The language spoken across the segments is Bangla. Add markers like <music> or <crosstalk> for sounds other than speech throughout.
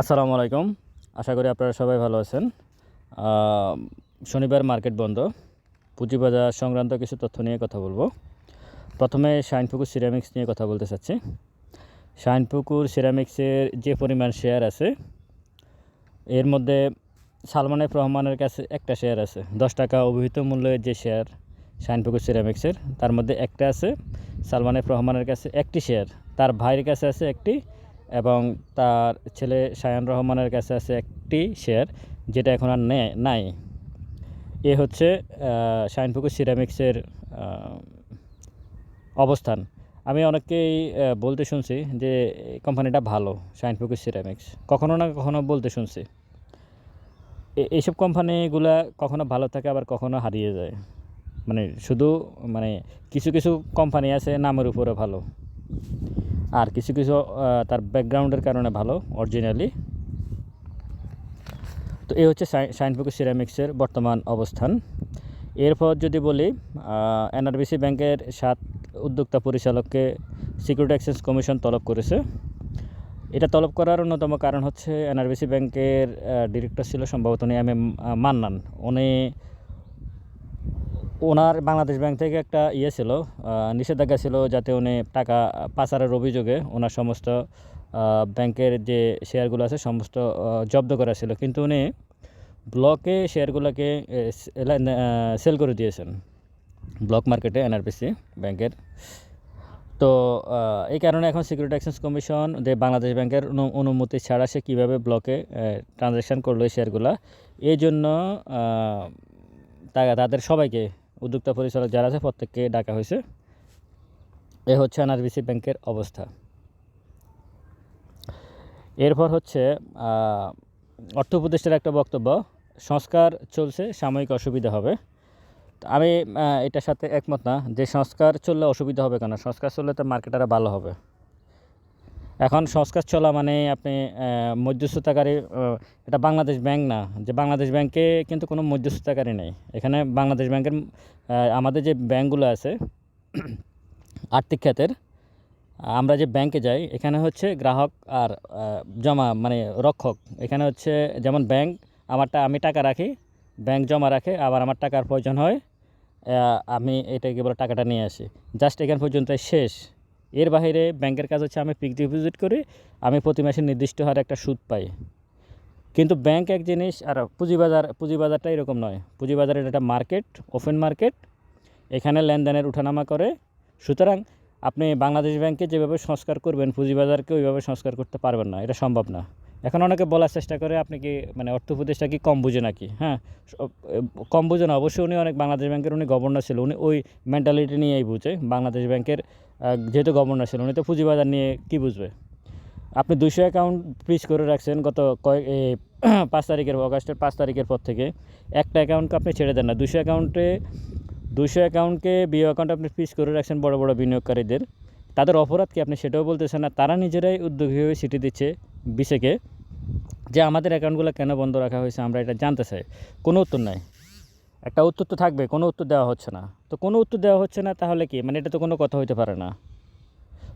আসসালামু আলাইকুম। আশা করি আপনারা সবাই ভালো আছেন। শনিবার মার্কেট বন্ধ। পুঁজিবাজার সংক্রান্ত কিছু তথ্য নিয়ে কথা বলব। প্রথমে শাইনপুকুর সিরামিক্স নিয়ে কথা বলতে চাচ্ছি। শাইনপুকুর সিরামিক্সের যে পরিমাণ শেয়ার আছে, এর মধ্যে সালমান এফ রহমানের কাছে একটা শেয়ার আছে। দশ টাকা অভিহিত মূল্যের যে শেয়ার শাইনপুকুর সিরামিক্সের, তার মধ্যে একটা আছে সালমান এফ রহমানের কাছে একটি শেয়ার তার ভাইয়ের কাছে আছে একটি এবং তার ছেলে শায়ান রহমানের কাছে আছে একটি শেয়ার যেটা এখন আর নাই। এ হচ্ছে আহ, শাইনপুকুর সিরামিক্সের অবস্থান। আমি অনেককেই বলতে শুনছি যে কোম্পানিটা ভালো শাইনপুকুর সিরামিক্স। কখনো না কখনো বলতে শুনছি। এইসব কোম্পানিগুলা কখনো ভালো থাকে আবার কখনো হারিয়ে যায়। মানে শুধু মানে কিছু কিছু কোম্পানি আছে নামের উপরে ভালো। আর কিছু কিছু তার ব্যাকগ্রাউন্ডের কারণে ভালো অরিজিনালি তো এই হচ্ছে সাইনপুকুর সিরামিক্সের বর্তমান অবস্থান। এরপর যদি বলি এনআরবিসি ব্যাংকের সাত উদ্যোক্তা পরিচালককে সিকিউরিটি এক্সচেঞ্জ কমিশন তলব করেছে। এটা তলব করার অন্যতম কারণ হচ্ছে, এনআরবিসি ব্যাংকের ডিরেক্টর ছিল সম্ভবত উনি এম এম মান্নান। উনি ওনার বাংলাদেশ ব্যাংক থেকে একটা ইয়ে ছিল নিষেধাজ্ঞা ছিল যাতে উনি টাকা পাচারের অভিযোগে ওনার সমস্ত ব্যাংকের যে শেয়ারগুলো আছে সমস্ত জব্দ করা ছিল কিন্তু উনি ব্লকে শেয়ারগুলোকে সেল করে দিয়েছেন, ব্লক মার্কেটে এনআরপিসি ব্যাংকের। তো এই কারণে এখন সিকিউরিটি এক্সচেঞ্জ কমিশন যে বাংলাদেশ ব্যাংকের অনু- অনুমতি ছাড়া সে কীভাবে ব্লকে ট্রানজ্যাকশান করল এই শেয়ারগুলো, এই জন্য তাদের সবাইকে উদ্যোক্তা পরিচালক যারা আছে, প্রত্যেককে ডাকা হয়েছে। এ হচ্ছে এনআরবিসি ব্যাংকের অবস্থা। এরপর হচ্ছে অর্থ উপদেষ্টার একটা বক্তব্য, সংস্কার চলছে, সাময়িক অসুবিধা হবে। আমি এটার সাথে একমত না যে সংস্কার চললে অসুবিধা হবে কেন? সংস্কার চললে তো মার্কেট আরও ভালো হবে। এখন সংস্কার চলা মানে আপনি মধ্যস্থতাকারী এটা বাংলাদেশ ব্যাংক না, যে বাংলাদেশ ব্যাংকে কিন্তু কোনো মধ্যস্থতাকারী নেই। এখানে বাংলাদেশ ব্যাংকের আমাদের যে ব্যাংকগুলো আছে, <clears throat> আর্থিক খাতের, আমরা যে ব্যাংকে যাই, এখানে হচ্ছে গ্রাহক আর জমা মানে রক্ষক। এখানে হচ্ছে যেমন ব্যাংক, আমারটা, আমি টাকা রাখি, ব্যাংক জমা রাখে, আবার আমার টাকার প্রয়োজন হয় আমি এটাকে বলে টাকাটা নিয়ে আসি। জাস্ট এখান পর্যন্ত শেষ। এর বাইরে ব্যাংকের কাজ হচ্ছে আমি ফিক্সড ডিপোজিট করি, আমি প্রতি মাসে নির্দিষ্ট হারে একটা সুদ পাই। কিন্তু ব্যাংক এক জিনিস, আর পুঁজিবাজার, পুঁজিবাজারটা এরকম নয়। পুঁজিবাজারের একটা মার্কেট, ওপেন মার্কেট, এখানে লেনদেনের উঠানামা করে। সুতরাং আপনি বাংলাদেশ ব্যাংকে যেভাবে সংস্কার করবেন, পুঁজিবাজারকে ওইভাবে সংস্কার করতে পারবেন না, এটা সম্ভব না। এখন অনেকে বলার চেষ্টা করে, আপনি কি মানে অর্থ উপদেষ্টা কি কম বুঝে নাকি? হ্যাঁ? কম বুঝে না। অবশ্যই উনি অনেক বাংলাদেশ ব্যাংকের উনি গভর্নর ছিল। উনি ওই মেন্টালিটি নিয়েই বুঝে। বাংলাদেশ ব্যাংকের যেহেতু গভর্নর ছিল, উনি তো পুঁজিবাজার নিয়ে কী বুঝবে? আপনি দুশো অ্যাকাউন্ট ফ্রিজ করে রাখছেন গত কয়েক <clears throat> পাঁচ তারিখের, অগাস্টের পাঁচ তারিখের পর থেকে। একটা অ্যাকাউন্টকে আপনি ছেড়ে দেন না। দুশো অ্যাকাউন্টে দুশো অ্যাকাউন্টকে বিও অ্যাকাউন্ট আপনি ফ্রিজ করে রাখছেন বড় বড় বিনিয়োগকারীদের। তাদের অপরাধ কি আপনি সেটাও বলতেছেন না? তারা নিজেরাই উদ্যোগী হয়ে সিটি দিচ্ছে। বিসেকে যে আমাদের অ্যাকাউন্টগুলো কেন বন্ধ রাখা হয়েছে আমরা এটা জানতে চাই। কোনো উত্তর নাই। একটা উত্তর তো থাকবে, কোনো উত্তর দেওয়া হচ্ছে না। তো কোনো উত্তর দেওয়া হচ্ছে না তাহলে কি? মানে এটা তো কোনো কথা হইতে পারে না।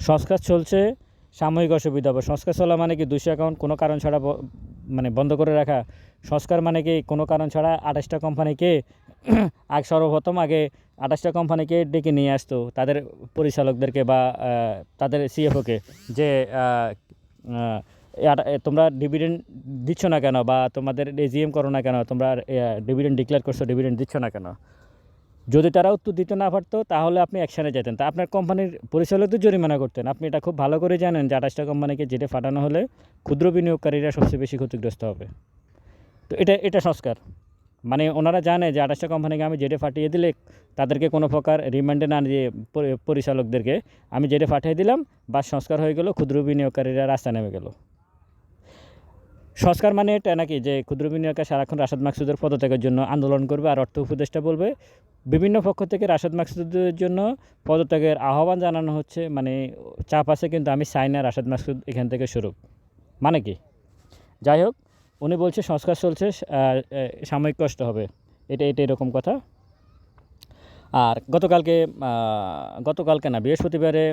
সংস্কার চলছে, সাময়িক অসুবিধা হবে সংস্কার চলা মানে কি দুশো অ্যাকাউন্ট কোনো কারণ ছাড়া ব- মানে বন্ধ করে রাখা? সংস্কার মানে কি কোনো কারণ ছাড়া আঠাশটা কোম্পানিকে <clears throat> আগ সর্বপ্রথম আগে আঠাশটা কোম্পানিকে ডেকে নিয়ে আসতো তাদের পরিচালকদেরকে বা তাদের সিএফওকে যে তোমরা ডিভিডেন্ড দিচ্ছ না কেন? বা তোমাদের এজিএম করো না কেন? তোমরা ডিভিডেন্ড ডিক্লেয়ার করছ ডিভিডেন্ড দিচ্ছ না কেন? যদি তারা উত্তর দিতে না পারতো, তাহলে আপনি অ্যাকশানে যেতেন। তা আপনার কোম্পানির পরিচালকদের জরিমানা করতেন। আপনি এটা খুব ভালো করে জানেন যে আঠাশটা কোম্পানিকে জেটে ফাটানো হলে ক্ষুদ্র বিনিয়োগকারীরা সবচেয়ে বেশি ক্ষতিগ্রস্ত হবে। তো এটা এটা সংস্কার। মানে ওনারা জানে যে আঠাশটা কোম্পানিকে আমি জেটে ফাটিয়ে দিলে তাদেরকে কোনো প্রকার রিমান্ডে না দিয়ে পরি- পরিচালকদেরকে আমি জেটে পাঠিয়ে দিলাম বা সংস্কার হয়ে গেল, ক্ষুদ্র বিনিয়োগকারীরা রাস্তা নেমে গেল। সংস্কার মানে এটা নাকি যে ক্ষুদ্র বিনিয়োগকার সারাক্ষণ রাশাদ মাকসুদের পদত্যাগের জন্য আন্দোলন করবে আর অর্থ উপদেষ্টা বলবে? বিভিন্ন পক্ষ থেকে রাশাদ মাকসুদের জন্য পদত্যাগের আহ্বান জানানো হচ্ছে মানে চাপ আছে কিন্তু আমি চাই না রাশাদ মাকসুদ এখান থেকে শুরু মানে কি? যাই হোক, উনি বলছে সংস্কার চলছে সাময়িক কষ্ট হবে। এটা এটা এরকম কথা। আর গতকালকে গতকালকে না, বৃহস্পতিবারে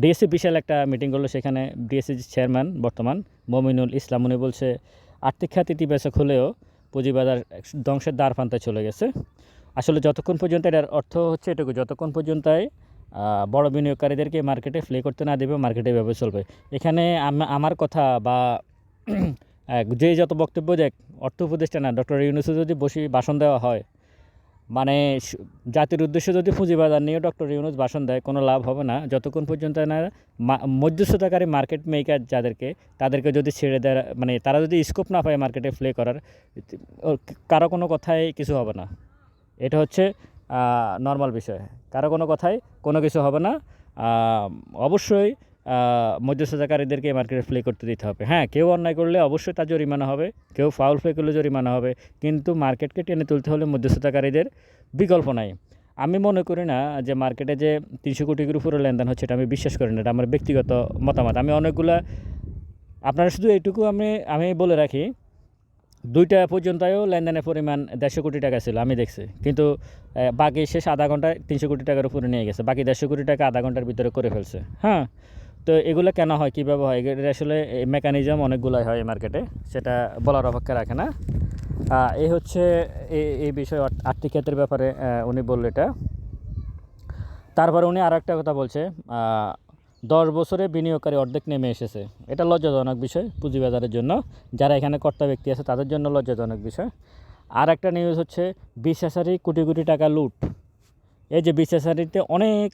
ডিএসসি বিশাল একটা মিটিং করল, সেখানে ডিএসসি চেয়ারম্যান বর্তমান মমিনুল ইসলাম, উনি বলছে, আর্থিক খাত ইতিবাচক হলেও পুঁজিবাজার ধ্বংসের দ্বার প্রান্তে চলে গেছে। আসলে যতক্ষণ পর্যন্ত এটার অর্থ হচ্ছে এটুকু, যতক্ষণ পর্যন্ত বড় বিনিয়োগকারীদেরকে মার্কেটে ফ্লে করতে না দেবে, মার্কেটে এভাবে চলবে। এখানে আম- আমার কথা বা <clears throat> যে যত বক্তব্য দেখ, অর্থ উপদেষ্টা না, ডক্টর ইউনুসে যদি বসে ভাষণ দেওয়া হয় মানে জাতির উদ্দেশ্যে যদি পুঁজিবাজার নিয়ে ডক্টর ইউনুস ভাষণ দেয়, কোনো লাভ হবে না। যতক্ষণ পর্যন্ত না মধ্যস্থতাকারী মার্কেট মেকার যাদেরকে, তাদেরকে যদি ছেড়ে দেয় মানে তারা যদি স্কোপ না পায় মার্কেটে প্লে করার কারও কোনো কথায় কিছু হবে না। এটা হচ্ছে নর্মাল বিষয়। কারও কোনো কথায় কোনো কিছু হবে না। অবশ্যই মধ্যস্থতাকারীদেরকে মার্কেটে প্লে করতে দিতে হবে। হ্যাঁ কেউ অন্যায় করলে অবশ্যই তার জরিমানা হবে, কেউ ফাউল প্লে করলে জরিমানা হবে, কিন্তু মার্কেটকে টেনে তুলতে হলে মধ্যস্থতাকারীদের বিকল্প নাই। আমি মনে করি না যে মার্কেটে যে তিনশো কোটির উপরে লেনদেন হচ্ছে এটা আমি বিশ্বাস করি না, এটা আমার ব্যক্তিগত মতামত। আমি অনেকগুলা, আপনারা শুধু এইটুকু আমি আমি বলে রাখি, দুইটা পর্যন্তও লেনদেনের পরিমাণ দেড়শো কোটি টাকা ছিল, আমি দেখছি। কিন্তু বাকি শেষ আধা ঘন্টায় তিনশো কোটি টাকার উপরে নিয়ে গেছে, বাকি দেড়শো কোটি টাকা আধা ঘণ্টার ভিতরে করে ফেলছে। হ্যাঁ তো এগুলো কেন হয়? কীভাবে হয়? এগুলো আসলে মেকানিজম অনেকগুলোই হয় মার্কেটে সেটা বলার অপেক্ষা রাখে না। এই হচ্ছে এই এই বিষয়ে আর্থ- আর্থিক ক্ষেত্রের ব্যাপারে উনি বলল এটা। তারপরে উনি আর একটা কথা বলছে দশ বছরে বিনিয়োগকারী অর্ধেক নেমে এসেছে। এটা লজ্জাজনক বিষয় পুঁজিবাজারের জন্য। যারা এখানে কর্তা ব্যক্তি আছে, তাদের জন্য লজ্জাজনক বিষয়। আর একটা নিউজ হচ্ছে, বিশ্বাসারি কোটি কোটি টাকা লুট। এই যে বিশ্বাসারিতে অনেক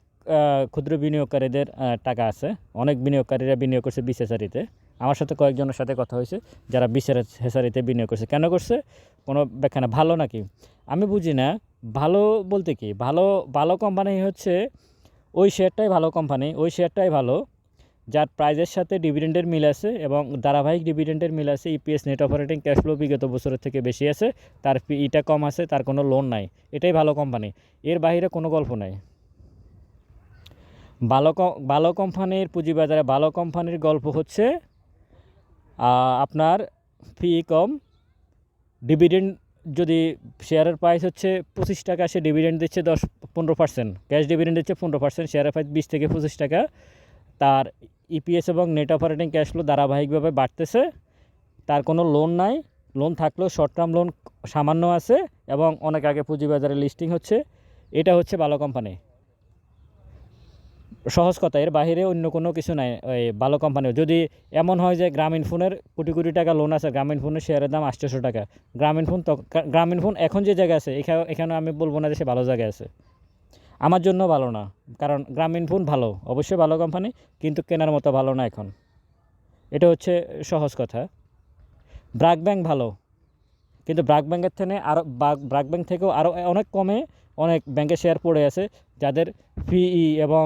ক্ষুদ্র বিনিয়োগকারীদের টাকা আছে। অনেক বিনিয়োগকারীরা বিনিয়োগ করছে বিশ হেসারিতে। আমার সাথে কয়েকজনের সাথে কথা হয়েছে, যারা বিশ্বাসারিতে বিনিয়োগ করছে। কেন করছে? কোনো ব্যাখ্যা না। ভালো নাকি? আমি বুঝি না। ভালো বলতে কি? ভালো ভালো কোম্পানি হচ্ছে ওই শেয়ারটাই ভালো কোম্পানি ওই শেয়ারটাই ভালো, যার প্রাইজের সাথে ডিভিডেন্ডের মিল আছে এবং ধারাবাহিক ডিভিডেন্ডের মিল আছে। EPS net operating cash flow বিগত বছরের থেকে বেশি আছে। তার ইটা কম আছে, তার কোনো লোন নাই। এটাই ভালো কোম্পানি এর বাইরে কোনো গল্প নাই। ভালো ভালো কোম্পানির পুঁজিবাজারে ভালো কোম্পানির গল্প হচ্ছে আপনার ফি কম ডিভিডেন্ড যদি শেয়ারের প্রাইস হচ্ছে পঁচিশ টাকা, সে ডিভিডেন্ড দিচ্ছে দশ, পনেরো পার্সেন্ট ক্যাশ ডিভিডেন্ড দিচ্ছে পনেরো পার্সেন্ট শেয়ারের প্রাইস বিশ থেকে পঁচিশ টাকা। তার ইপিএস এবং নেট অপারেটিং ক্যাশ ফ্লো ধারাবাহিকভাবে বাড়তেছে। তার কোনো লোন নাই। লোন থাকলেও শর্ট টার্ম লোন সামান্য আছে এবং অনেক আগে পুঁজিবাজারে লিস্টিং হচ্ছে। এটা হচ্ছে ভালো কোম্পানি। সহজ কথা, এর বাইরে অন্য কোনো কিছু নাই, ওই ভালো কোম্পানি যদি এমন হয় যে গ্রামীণ ফোনের কোটি কোটি টাকা লোন আছে, গ্রামীণ ফোনের শেয়ারের দাম আটশোশো টাকা, গ্রামীণ ফোন গ্রামীণ ফোন এখন যে জায়গায় আছে এখানে এখানে আমি বলব না যে সে ভালো জায়গায় আছে। আমার জন্য ভালো না, কারণ গ্রামীণ ফোন ভালো, অবশ্যই ভালো কোম্পানি কিন্তু কেনার মতো ভালো না এখন। এটা হচ্ছে সহজ কথা। ব্রাক ব্যাংক ভালো কিন্তু ব্রাক ব্যাংকের থেকে আরও ব্রাক ব্যাংক থেকেও আরও অনেক কমে অনেক ব্যাংকের শেয়ার পড়ে আছে, যাদের পিই এবং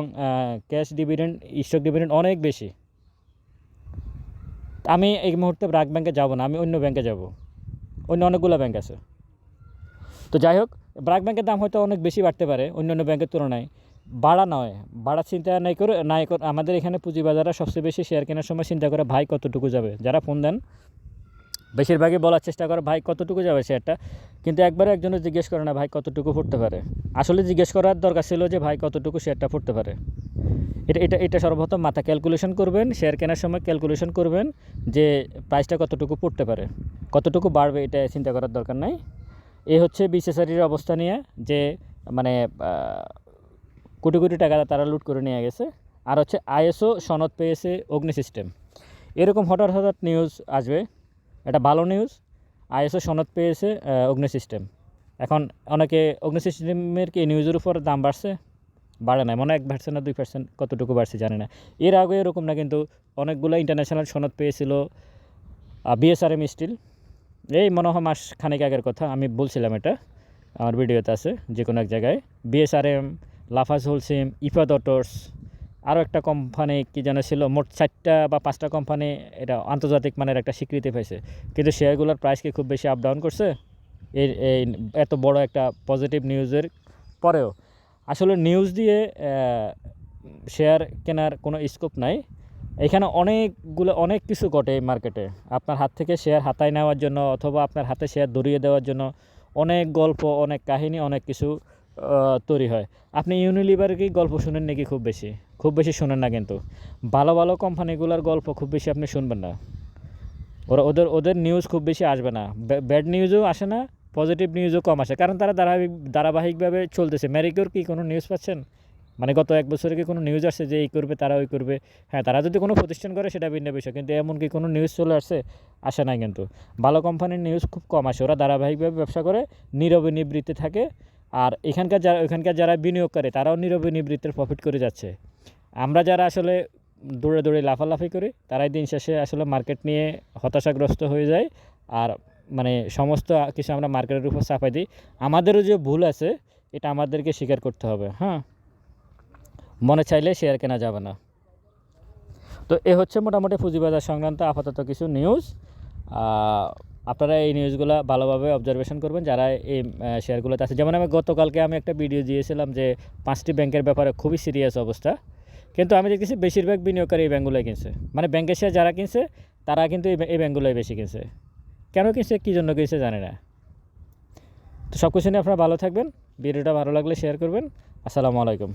ক্যাশ ডিভিডেন্ড স্টক ডিভিডেন্ড অনেক বেশি। আমি এই মুহূর্তে ব্রাক ব্যাংকে যাব না, আমি অন্য ব্যাংকে যাব। অন্য অনেকগুলো ব্যাংক আছে। তো যাই হোক ব্রাক ব্যাংকের দাম হয়তো অনেক বেশি বাড়তে পারে অন্য অন্য ব্যাংকের তুলনায়। বাড়া নয়, বাড়া চিন্তা নাই করে, নাই আমাদের এখানে পুঁজিবাজাররা সবচেয়ে বেশি শেয়ার কেনার সময় চিন্তা করে ভাই কতটুকু যাবে। যারা ফোন দেন বেশিরভাগই বলার চেষ্টা করে, ভাই, কতটুকু যাবে শেয়ারটা? কিন্তু একবারে একজনে জিজ্ঞেস করে না, ভাই, কতটুকু ফুটতে পারে? আসলে জিজ্ঞেস করার দরকার ছিল যে, ভাই, কতটুকু শেয়ারটা ফুটতে পারে? এটা এটা এটা সর্বপ্রথম মাথা ক্যালকুলেশন করবেন, শেয়ার কেনার সময় ক্যালকুলেশন করবেন যে, প্রাইসটা কতটুকু পড়তে পারে? কতটুকু বাড়বে এটা চিন্তা করার দরকার নাই। এ হচ্ছে বিশেষারির অবস্থা নিয়ে যে মানে কোটি কোটি টাকা তারা লুট করে নিয়ে গেছে। আর হচ্ছে আইএসও সনদ পেয়েছে অগ্নি সিস্টেম। এরকম হঠাৎ হঠাৎ নিউজ আসবে এটা ভালো নিউজ আইএসও সনদ পেয়েছে অগ্নি সিস্টেম এখন অনেকে অগ্নি সিস্টেমের কি নিউজের উপর দাম বাড়ছে? বাড়ে না মনে এক পার্সেন্ট না দুই পার্সেন্ট কতটুকু বাড়ছে জানি না। এর আগে এরকম না, কিন্তু অনেকগুলো ইন্টারন্যাশনাল সনদ পেয়েছিল বিএসআরএম স্টিল এই মনে হয় মাস খানেক আগের কথা, আমি বলছিলাম এটা আমার ভিডিওতে আছে যে কোনো এক জায়গায়। BSRM Lafarge Holcim Ifad autos আরও একটা কোম্পানি কি যেন ছিল, মোট চারটা বা পাঁচটা কোম্পানি এটা আন্তর্জাতিক মানের একটা স্বীকৃতি পেয়েছে কিন্তু শেয়ারগুলোর প্রাইস কি খুব বেশি আপ ডাউন করছে। এই এত বড় একটা পজিটিভ নিউজের পরেও। আসলে নিউজ দিয়ে শেয়ার কেনার কোনো স্কোপ নাই। এখানে অনেকগুলো, অনেক কিছু ঘটে এই মার্কেটে আপনার হাত থেকে শেয়ার হাতায় নেওয়ার জন্য অথবা আপনার হাতে শেয়ার ধরিয়ে দেওয়ার জন্য অনেক গল্প, অনেক কাহিনী, অনেক কিছু তৈরি হয়। আপনি ইউনিলিভার কি গল্প শুনেন নাকি খুব বেশি? খুব বেশি শোনেন না কিন্তু। ভালো ভালো কোম্পানিগুলোর গল্প খুব বেশি আপনি শুনবেন না। ওরা, ওদের ওদের নিউজ খুব বেশি আসবে না। ব্যাড নিউজও আসে না পজিটিভ নিউজও কম আসে। কারণ তারা ধারাবাহিক, ধারাবাহিকভাবে চলতেছে। ম্যারিকোর কি কোনো নিউজ পাচ্ছেন? মানে গত এক বছরে কি কোনো নিউজ আসছে যে এই করবে, তারা ওই করবে? হ্যাঁ তারা যদি কোনো প্রতিষ্ঠান করে, সেটা ভিন্ন বিষয়। কিন্তু এমন কি কোনো নিউজ চলে আসছে? আসে না কিন্তু। ভালো কোম্পানির নিউজ খুব কম আসে। ওরা ধারাবাহিকভাবে ব্যবসা করে নীরবে নিবৃত্তে থাকে। আর এখানকার যারা ওইখানকার যারা বিনিয়োগ করে তারাও নীরবে নিবৃত্তের প্রফিট করে যাচ্ছে। আমরা যারা আসলে দৌড়ে দৌড়ে লাফালাফি করি, তারাই দিন শেষে আসলে মার্কেট নিয়ে হতাশাগ্রস্ত হয়ে যায়। আর মানে সমস্ত কিছু আমরা মার্কেটের উপর চাপাই দিই। আমাদেরও যে ভুল আছে, এটা আমাদেরকে স্বীকার করতে হবে হ্যাঁ? মনে চাইলে শেয়ার কেনা যাবে না। তো এ হচ্ছে মোটামুটি পুঁজিবাজার সংক্রান্ত আপাতত কিছু নিউজ আপনারা এই নিউজগুলো ভালোভাবে অবজারভেশন করবেন, যারা এই শেয়ারগুলোতে আছে। যেমন আমি গতকালকে আমি একটা ভিডিও দিয়েছিলাম যে, পাঁচটি ব্যাংকের ব্যাপারে খুবই সিরিয়াস অবস্থা। কিন্তু আমি দেখতেছি বেশিরভাগ বিনিয়োগকারী এই ব্যাঙ্কগুলোই কিনছে। মানে ব্যাংকের শেয়ার যারা কিনছে, তারা কিন্তু এই ব্যাঙ্ক- এই ব্যাঙ্কগুলোই বেশি কিনছে। কেন কিনছে, কী জন্য কিনছে জানে না। তো সব কিছু নিয়ে আপনারা ভালো থাকবেন। ভিডিওটা ভালো লাগলে শেয়ার করবেন। আসসালামু আলাইকুম।